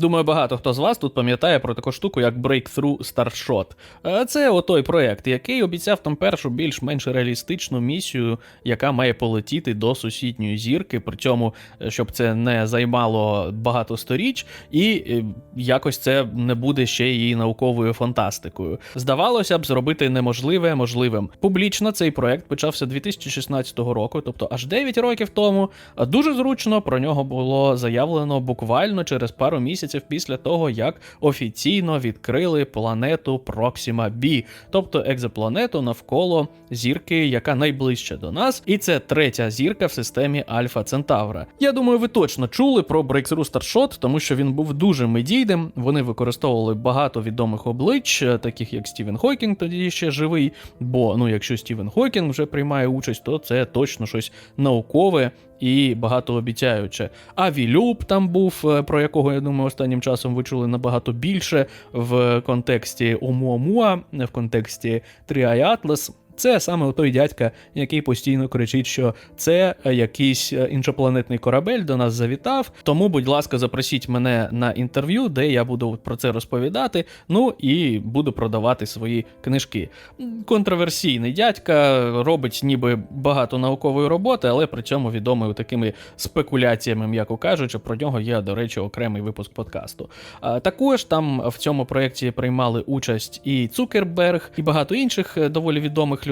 Думаю, багато хто з вас тут пам'ятає про таку штуку, як Breakthrough Starshot. Е, Це отой проект, який обіцяв там першу більш-менш реалістичну місію, яка має полетіти до сусідньої зірки, при цьому, е, щоб це не займало багато сторіч, і е, якось це не буде ще її науковою фантастикою. Здавалося б, зробити неможливе можливим. Публічно цей проект почався 2016 року, тобто аж 9 років тому. Дуже зручно про нього було заявлено буквально через пару місяців після того, як офіційно відкрили планету Proxima b, тобто екзопланету навколо зірки, яка найближча до нас, і це третя зірка в системі Альфа Центавра. Я думаю, ви точно чули про Breakthrough Starshot, тому що він був дуже медійним. Вони використовували багато відомих облич, е, таких як Стівен Хокінг, тоді ще живий. Бо ну, якщо Стівен Хокінг вже приймає участь, то це точно щось наукове і багатообіцяюче. А Вілюб там був, е, про якого я думаю, останнім часом ви чули набагато більше в контексті Омуамуа, в контексті Тріай Атлас. Це саме той дядька, який постійно кричить, що це е, якийсь е, іншопланетний корабель до нас завітав. Тому, будь ласка, запросіть мене на інтерв'ю, де я буду про це розповідати. Ну і буду продавати свої книжки. Контроверсійний дядька робить ніби багато наукової роботи, але при цьому відомий такими спекуляціями, м'яко кажучи, про нього є, до речі, окремий випуск подкасту. А також там в цьому проєкті приймали участь і Цукерберг, і багато інших е, доволі відомих людей.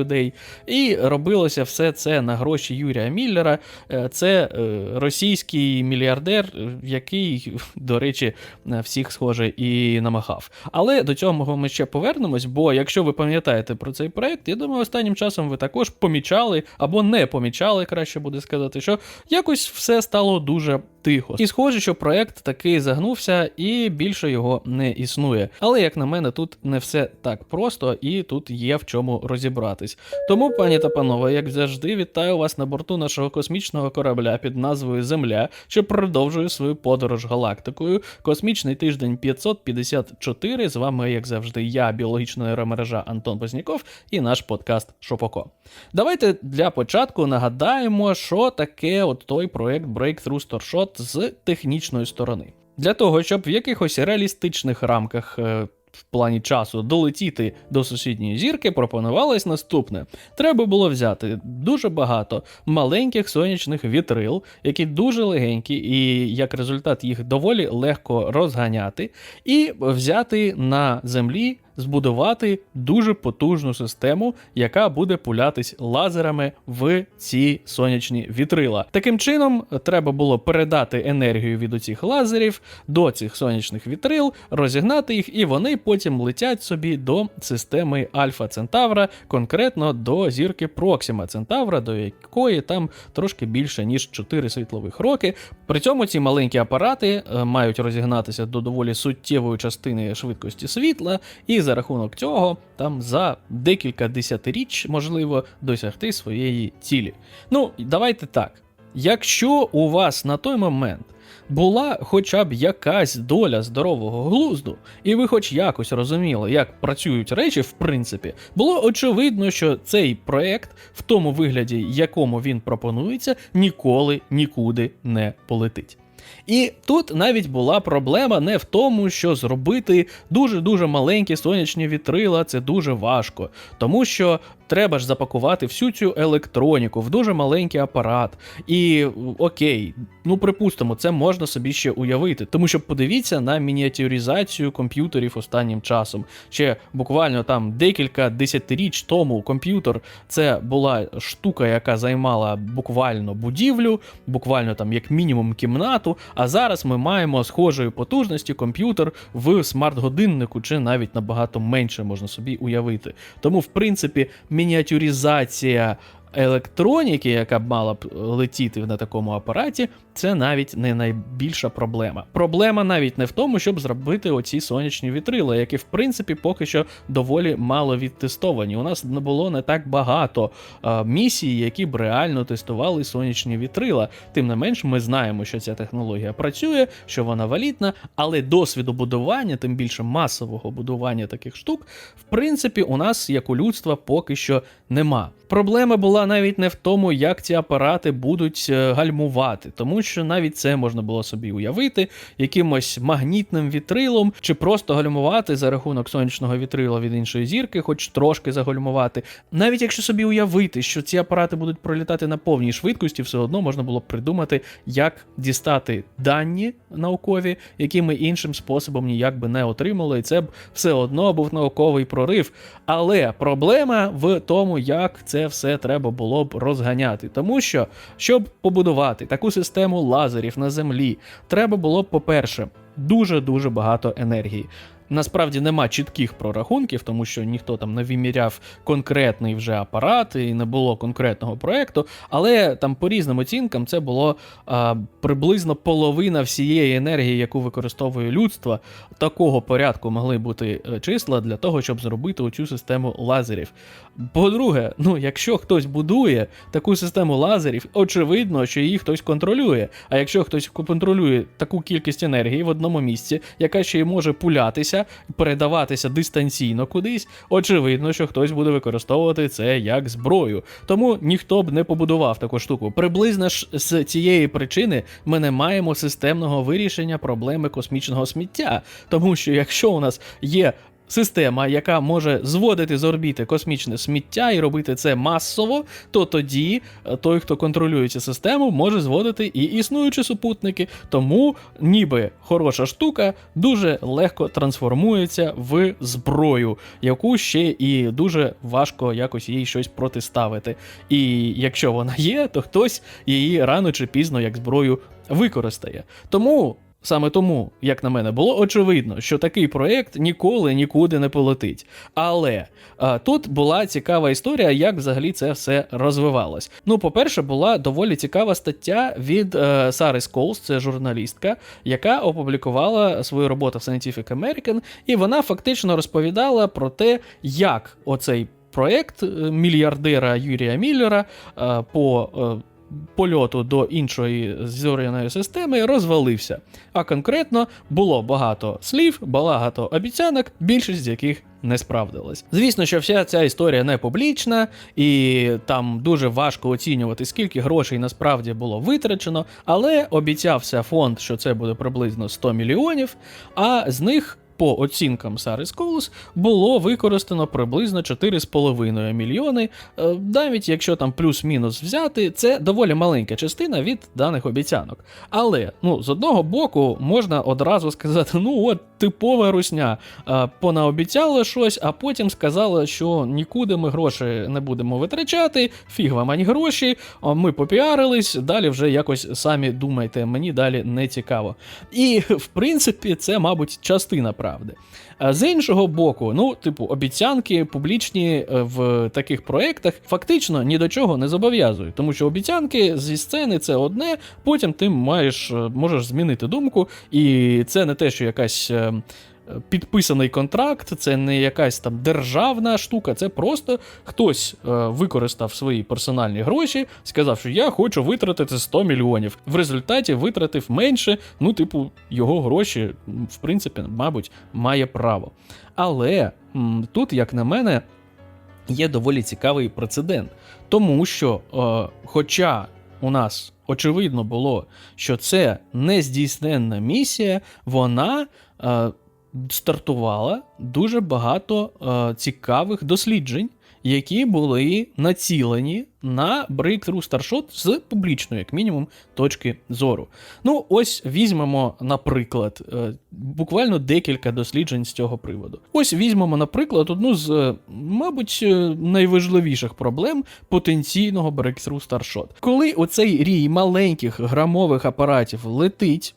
І робилося все це на гроші Юрія Міллера. Е, Це е, російський мільярдер, е, який, до речі, всіх схоже і намахав. Але до цього ми ще повернемось, бо якщо ви пам'ятаєте про цей проект, я думаю, останнім часом ви також помічали або не помічали, краще буде сказати, що якось все стало дуже тихо. І схоже, що проект таки загнувся і більше його не існує. Але як на мене, тут не все так просто, і тут є в чому розібратись. Тому, пані та панове, як завжди, вітаю вас на борту нашого космічного корабля під назвою Земля, що продовжує свою подорож галактикою. Космічний тиждень 554. З вами, як завжди, я, біологічна нейромережа Антон Позняков, і наш подкаст Шопоко. Давайте для початку нагадаємо, що таке от той проект Breakthrough Starshot з технічної сторони. Для того, щоб в якихось реалістичних рамках. е, В плані часу долетіти до сусідньої зірки пропонувалось наступне: треба було взяти дуже багато маленьких сонячних вітрил, які дуже легенькі, і як результат їх доволі легко розганяти, і взяти на землі збудувати дуже потужну систему, яка буде пулятись лазерами в ці сонячні вітрила. Таким чином, треба було передати енергію від оцих лазерів до цих сонячних вітрил, розігнати їх, і вони потім летять собі до системи Альфа Центавра, конкретно до зірки Проксима Центавра, до якої там трошки більше ніж 4 світлових роки. При цьому ці маленькі апарати е, мають розігнатися до доволі суттєвої частини швидкості світла, і за рахунок цього там за декілька десятиріч можливо досягти своєї цілі. Ну, давайте так. Якщо у вас на той момент була хоча б якась доля здорового глузду, і ви хоч якось розуміли, як працюють речі, в принципі, було очевидно, що цей проект, в тому вигляді, якому він пропонується, ніколи нікуди не полетить. І тут навіть була проблема не в тому, що зробити дуже-дуже маленькі сонячні вітрила це дуже важко, тому що треба ж запакувати всю цю електроніку в дуже маленький апарат. І окей, ну припустимо, це можна собі ще уявити, тому що подивіться на мініатюризацію комп'ютерів останнім часом. Ще буквально там декілька десятиріч тому комп'ютер це була штука, яка займала буквально будівлю, буквально там як мінімум кімнату. А зараз ми маємо схожої потужності комп'ютер в смарт-годиннику, чи навіть набагато менше можна собі уявити. Тому, в принципі, мініатюризація електроніки, яка б мала б летіти на такому апараті, це навіть не найбільша проблема. Проблема навіть не в тому, щоб зробити оці сонячні вітрила, які в принципі поки що доволі мало відтестовані. У нас не було не так багато а, місій, які б реально тестували сонячні вітрила. Тим не менш, ми знаємо, що ця технологія працює, що вона валідна, але досвіду будування, тим більше масового будування таких штук, в принципі, у нас як у людства поки що нема. Проблема була навіть не в тому, як ці апарати будуть е, гальмувати, тому що навіть це можна було собі уявити якимось магнітним вітрилом, чи просто гальмувати за рахунок сонячного вітрила від іншої зірки, хоч трошки загальмувати. Навіть якщо собі уявити, що ці апарати будуть пролітати на повній швидкості, все одно можна було б придумати, як дістати дані наукові, які ми іншим способом ніяк би не отримали, і це б все одно був науковий прорив. Але проблема в тому, як це все треба було б розганяти. Тому що, щоб побудувати таку систему лазерів на землі, треба було б, по-перше, дуже-дуже багато енергії. Насправді нема чітких прорахунків, тому що ніхто там не виміряв конкретний вже апарат і не було конкретного проекту. Але там по різним оцінкам це було а, приблизно половина всієї енергії, яку використовує людство. Такого порядку могли бути е, числа для того, щоб зробити оцю систему лазерів. По-друге, ну якщо хтось будує таку систему лазерів, очевидно, що її хтось контролює. А якщо хтось контролює таку кількість енергії в одному місці, яка ще й може пулятися, передаватися дистанційно кудись, очевидно, що хтось буде використовувати це як зброю. Тому ніхто б не побудував таку штуку. Приблизно ж з цієї причини ми не маємо системного вирішення проблеми космічного сміття. Тому що якщо у нас є система, яка може зводити з орбіти космічне сміття і робити це масово, то тоді е, той, хто контролює цю систему, може зводити і існуючі супутники. Тому ніби хороша штука дуже легко трансформується в зброю, яку ще і дуже важко якось їй щось протиставити. І якщо вона є, то хтось її рано чи пізно як зброю використає. Тому. Саме тому, як на мене, було очевидно, що такий проєкт ніколи нікуди не полетить. Але а, тут була цікава історія, як взагалі це все розвивалось. Ну, по-перше, була доволі цікава стаття від е, Сари Сколс, це журналістка, яка опублікувала свою роботу в Scientific American, і вона фактично розповідала про те, як оцей проєкт е, мільярдера Юрія Міллера е, по. Польоту до іншої зоряної системи розвалився. А конкретно було багато слів, багато обіцянок, більшість з яких не справдилась. Звісно, що вся ця історія не публічна, і там дуже важко оцінювати, скільки грошей насправді було витрачено, але обіцявся фонд, що це буде приблизно 100 мільйонів, а з них. По оцінкам Сари Сколус було використано приблизно 4,5 мільйони. Е, Навіть якщо там плюс-мінус взяти, це доволі маленька частина від даних обіцянок. Але ну, з одного боку можна одразу сказати: ну от типова русня, Е, понаобіцяли щось, а потім сказали, що нікуди ми гроші не будемо витрачати, фіг вам ані гроші, ми попіарились, далі вже якось самі думайте, мені далі не цікаво. І в принципі, це, мабуть, частина правди. А з іншого боку, ну, типу, обіцянки публічні е, в таких проєктах фактично ні до чого не зобов'язують, тому що обіцянки зі сцени це одне, потім ти маєш, е, можеш змінити думку, і це не те, що якась. Е, Підписаний контракт, це не якась там державна штука, це просто хтось е, використав свої персональні гроші, сказав, що я хочу витратити 100 мільйонів. В результаті витратив менше, ну, типу, його гроші, в принципі, мабуть, має право. Але тут, як на мене, є доволі цікавий прецедент, тому що, е, хоча у нас очевидно було, що це нездійсненна місія, вона. Стартувала дуже багато е, цікавих досліджень, які були націлені на Breakthrough Starshot з публічної, як мінімум, точки зору. Ну, ось візьмемо, наприклад, е, буквально декілька досліджень з цього приводу. Ось візьмемо, наприклад, одну з, е, мабуть, е, найважливіших проблем потенційного Breakthrough Starshot. Коли оцей рій маленьких грамових апаратів летить.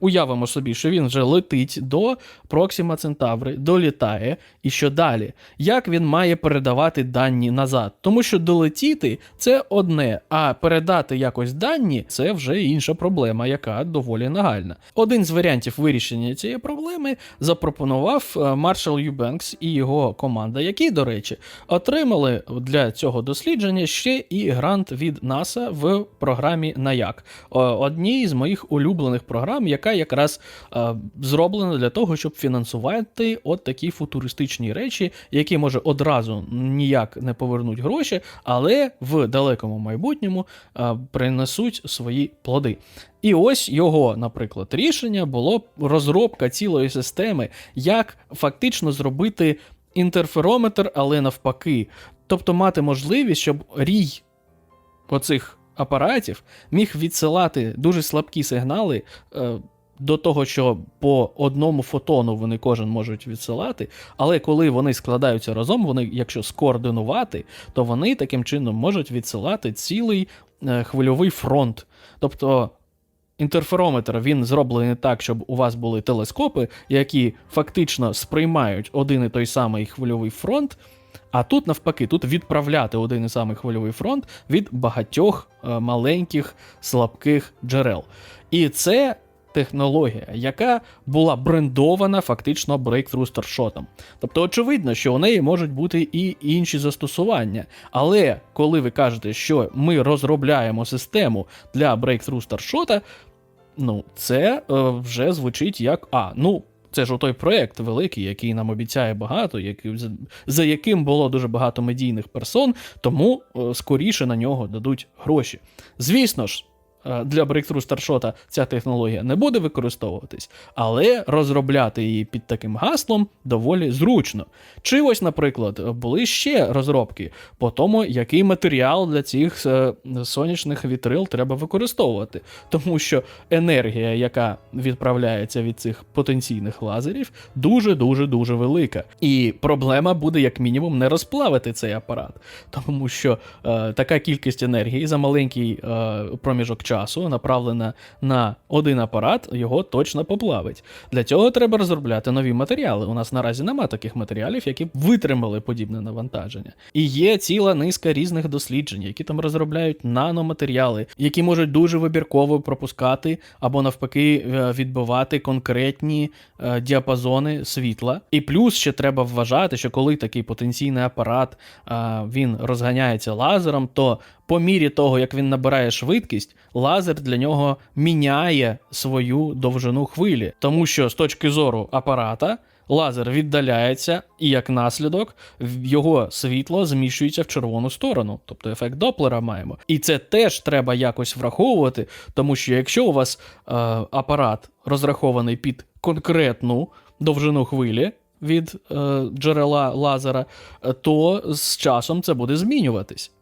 Уявимо собі, що він вже летить до Проксима Центаври, долітає, і що далі? Як він має передавати дані назад? Тому що долетіти це одне, а передати якось дані це вже інша проблема, яка доволі нагальна. Один з варіантів вирішення цієї проблеми запропонував е, Маршал Юбенкс і його команда, які, до речі, отримали для цього дослідження ще і грант від НАСА в програмі Наяк, одній з моїх улюблених програм, яка яка якраз е, зроблена для того, щоб фінансувати от такі футуристичні речі, які може одразу ніяк не повернуть гроші, але в далекому майбутньому е, принесуть свої плоди. І ось його, наприклад, рішення було розробка цілої системи, як фактично зробити інтерферометр, але навпаки. Тобто мати можливість, щоб рій оцих апаратів міг відсилати дуже слабкі сигнали. Е, до того, що по одному фотону вони кожен можуть відсилати, але коли вони складаються разом, вони, якщо скоординувати, то вони таким чином можуть відсилати цілий е, хвильовий фронт. Тобто інтерферометр він зроблений так, щоб у вас були телескопи, які фактично сприймають один і той самий хвильовий фронт. А тут навпаки, тут відправляти один і самий хвильовий фронт від багатьох е, маленьких слабких джерел. І це технологія, яка була брендована фактично Breakthrough Starshot. Тобто, очевидно, що у неї можуть бути і інші застосування. Але коли ви кажете, що ми розробляємо систему для Breakthrough Starshot, ну це е, вже звучить як а, ну. Це ж той проект великий, який нам обіцяє багато, який, за, яким було дуже багато медійних персон, тому е, скоріше на нього дадуть гроші. Звісно ж, для Breakthrough Starshot ця технологія не буде використовуватись, але розробляти її під таким гаслом доволі зручно. Чи ось, наприклад, були ще розробки по тому, який матеріал для цих е, сонячних вітрил треба використовувати, тому що енергія, яка відправляється від цих потенційних лазерів, дуже дуже дуже велика. І проблема буде як мінімум не розплавити цей апарат, тому що е, така кількість енергії за маленький е, проміжок часу, направлена на один апарат, його точно поплавить. Для цього треба розробляти нові матеріали. У нас наразі нема таких матеріалів, які б витримали подібне навантаження. І є ціла низка різних досліджень, які там розробляють наноматеріали, які можуть дуже вибірково пропускати або навпаки е, відбивати конкретні е, діапазони світла. І плюс ще треба вважати, що коли такий потенційний апарат е, він розганяється лазером, то по мірі того, як він набирає швидкість, лазер для нього міняє свою довжину хвилі, тому що з точки зору апарата. Лазер віддаляється, і як наслідок його світло зміщується в червону сторону, тобто ефект Доплера маємо. І це теж треба якось враховувати, тому що якщо у вас е, апарат розрахований під конкретну довжину хвилі від е, джерела лазера, е, то з часом це буде змінюватись.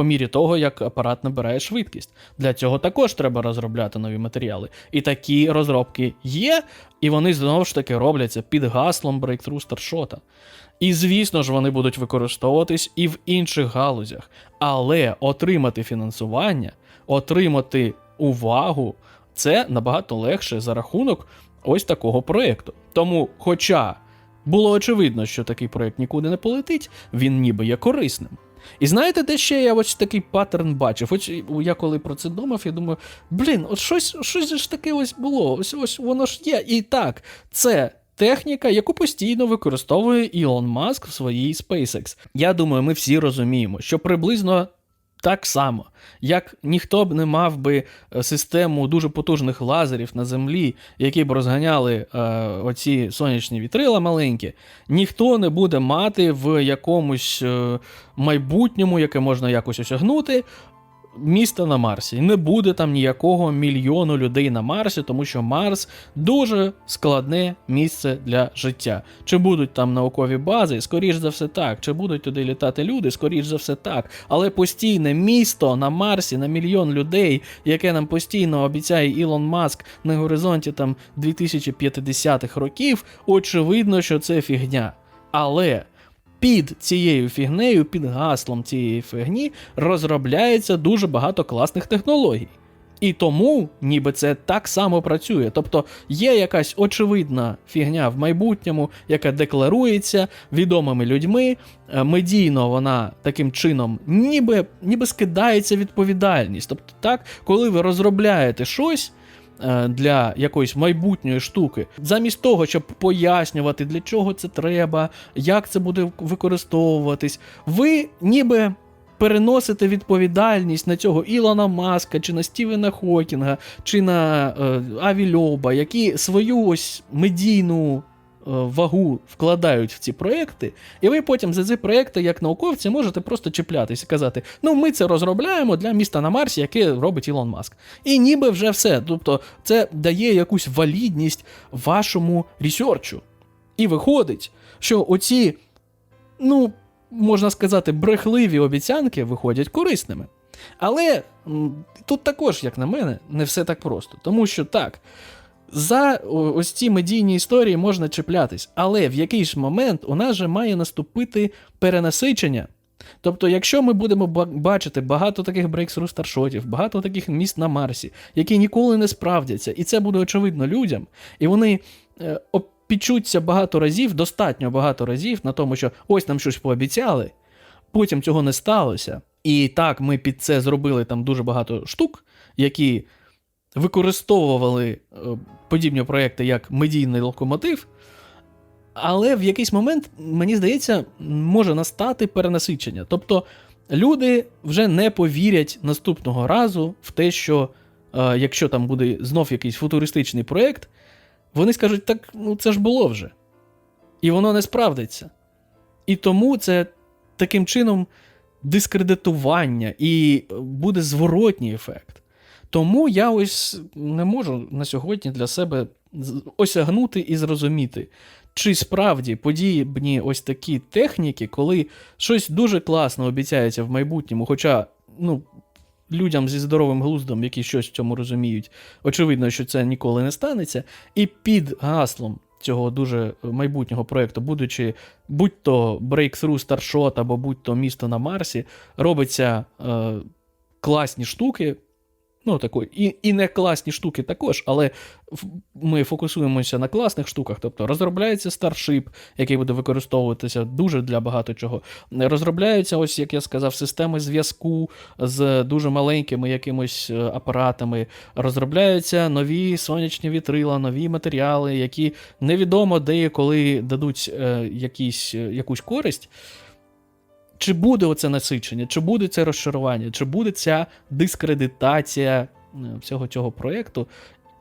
По мірі того, як апарат набирає швидкість. Для цього також треба розробляти нові матеріали. І такі розробки є, і вони знову ж таки робляться під гаслом Breakthrough Starshot. І звісно ж, вони будуть використовуватись і в інших галузях. Але отримати фінансування, отримати увагу це набагато легше за рахунок ось такого проєкту. Тому, хоча було очевидно, що такий проєкт нікуди не полетить, він ніби є корисним. І знаєте, де ще я ось такий паттерн бачив? Ось я коли про це думав, я думаю, блін, от щось, щось ж таке ось було, ось ось воно ж є. І так, це техніка, яку постійно використовує Ілон Маск в своїй SpaceX. Я думаю, ми всі розуміємо, що приблизно. Так само, як ніхто б не мав би е, систему дуже потужних лазерів на землі, які б розганяли е, оці сонячні вітрила маленькі, ніхто не буде мати в якомусь е, майбутньому, яке можна якось осягнути, міста на Марсі. Не буде там ніякого мільйону людей на Марсі, тому що Марс дуже складне місце для життя. Чи будуть там наукові бази? Скоріш за все так. Чи будуть туди літати люди? Скоріш за все так. Але постійне місто на Марсі на мільйон людей, яке нам постійно обіцяє Ілон Маск на горизонті там 2050-х років, очевидно, що це фігня. Але під цією фігнею, під гаслом цієї фігні розробляється дуже багато класних технологій. І тому, ніби це так само працює. Тобто є якась очевидна фігня в майбутньому, яка декларується відомими людьми. е, Медійно вона таким чином ніби, ніби скидається відповідальність. Тобто, так, коли ви розробляєте щось, для якоїсь майбутньої штуки, замість того, щоб пояснювати, для чого це треба, як це буде використовуватись, ви ніби переносити відповідальність на цього Ілона Маска, чи на Стівена Хокінга, чи на е, Аві які свою ось медійну е, вагу вкладають в ці проекти, і ви потім за ці проекти, як науковці, можете просто чіплятися і казати: ну, ми це розробляємо для міста на Марсі, яке робить Ілон Маск. І ніби вже все. Тобто, це дає якусь валідність вашому ресерчу. І виходить, що оці, ну, можна сказати, брехливі обіцянки виходять корисними. Але тут також, як на мене, не все так просто. Тому що так, за ось ці медійні історії можна чіплятись, але в якийсь момент у нас же має наступити перенасичення. Тобто, якщо ми будемо бачити багато таких брейксру старшотів, багато таких міст на Марсі, які ніколи не справдяться, і це буде очевидно людям, і вони е, опічуться багато разів, достатньо багато разів на тому, що ось нам щось пообіцяли, потім цього не сталося. І так, ми під це зробили там дуже багато штук, які використовували е, подібні проекти як медійний локомотив. Але в якийсь момент, мені здається, може настати перенасичення. Тобто люди вже не повірять наступного разу в те, що е, якщо там буде знов якийсь футуристичний проєкт, вони скажуть, так ну це ж було вже. І воно не справдиться. І тому це таким чином дискредитування і буде зворотній ефект. Тому я ось не можу на сьогодні для себе осягнути і зрозуміти, чи справді подібні ось такі техніки, коли щось дуже класно обіцяється в майбутньому, хоча, ну. Людям зі здоровим глуздом, які щось в цьому розуміють, очевидно, що це ніколи не станеться. І під гаслом цього дуже майбутнього проєкту, будучи будь то Breakthrough Starshot або будь то місто на Марсі, робиться е, класні штуки. Ну, такої, і, і не класні штуки також, але ми фокусуємося на класних штуках. Тобто розробляється Starship, який буде використовуватися дуже для багато чого. Розробляються, ось як я сказав, системи зв'язку з дуже маленькими якимось е, апаратами. Розробляються нові сонячні вітрила, нові матеріали, які невідомо де і коли дадуть е, якісь, е, якусь користь. Чи буде оце насичення, чи буде це розчарування, чи буде ця дискредитація е, всього цього проєкту.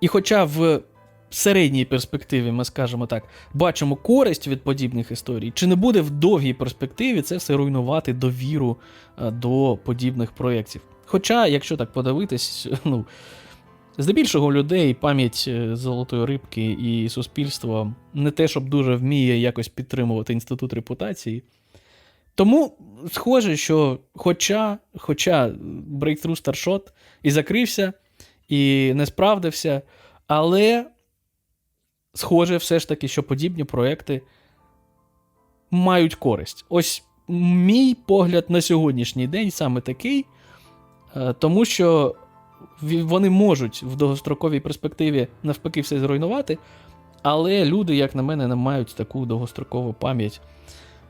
І хоча в середній перспективі, ми скажемо так, бачимо користь від подібних історій, чи не буде в довгій перспективі це все руйнувати довіру е, до подібних проєктів? Хоча, якщо так подивитись, ну. Здебільшого людей пам'ять е, золотої рибки і суспільство не те, щоб дуже вміє якось підтримувати інститут репутації. Тому схоже, що хоча, хоча Breakthrough Starshot і закрився, і не справдився, але схоже все ж таки, що подібні проекти мають користь. Ось мій погляд на сьогоднішній день саме такий, е, тому що вони можуть в довгостроковій перспективі навпаки все зруйнувати, але люди, як на мене, не мають таку довгострокову пам'ять,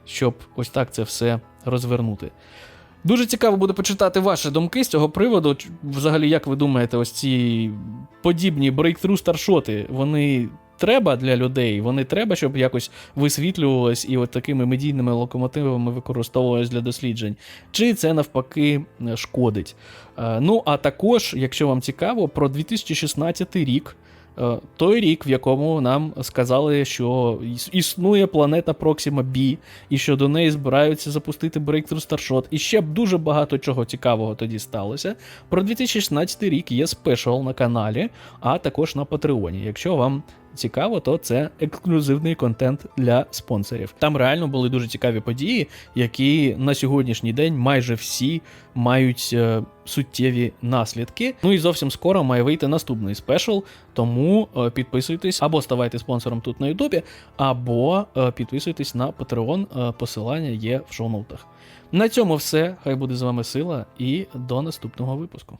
щоб ось так це все розвернути. Дуже цікаво буде почитати ваші думки з цього приводу. Взагалі, як ви думаєте, ось ці подібні breakthrough старшоти, вони треба для людей, вони треба, щоб якось висвітлювалось і от такими медійними локомотивами використовувалось для досліджень. Чи це навпаки е, шкодить? Е, Ну, а також, якщо вам цікаво, про 2016 рік. Е, Той рік, в якому нам сказали, що існує планета Proxima B, і що до неї збираються запустити Breakthrough Starshot, і ще б дуже багато чого цікавого тоді сталося. Про 2016 рік є спешл на каналі, а також на Патреоні. Якщо вам цікаво, то це ексклюзивний контент для спонсорів. Там реально були дуже цікаві події, які на сьогоднішній день майже всі мають е, суттєві наслідки. Ну і зовсім скоро має вийти наступний спешл, тому е, підписуйтесь або ставайте спонсором тут на Ютубі, або е, підписуйтесь на Patreon, посилання є в шоу-ноутах. На цьому все. Хай буде з вами сила, і до наступного випуску.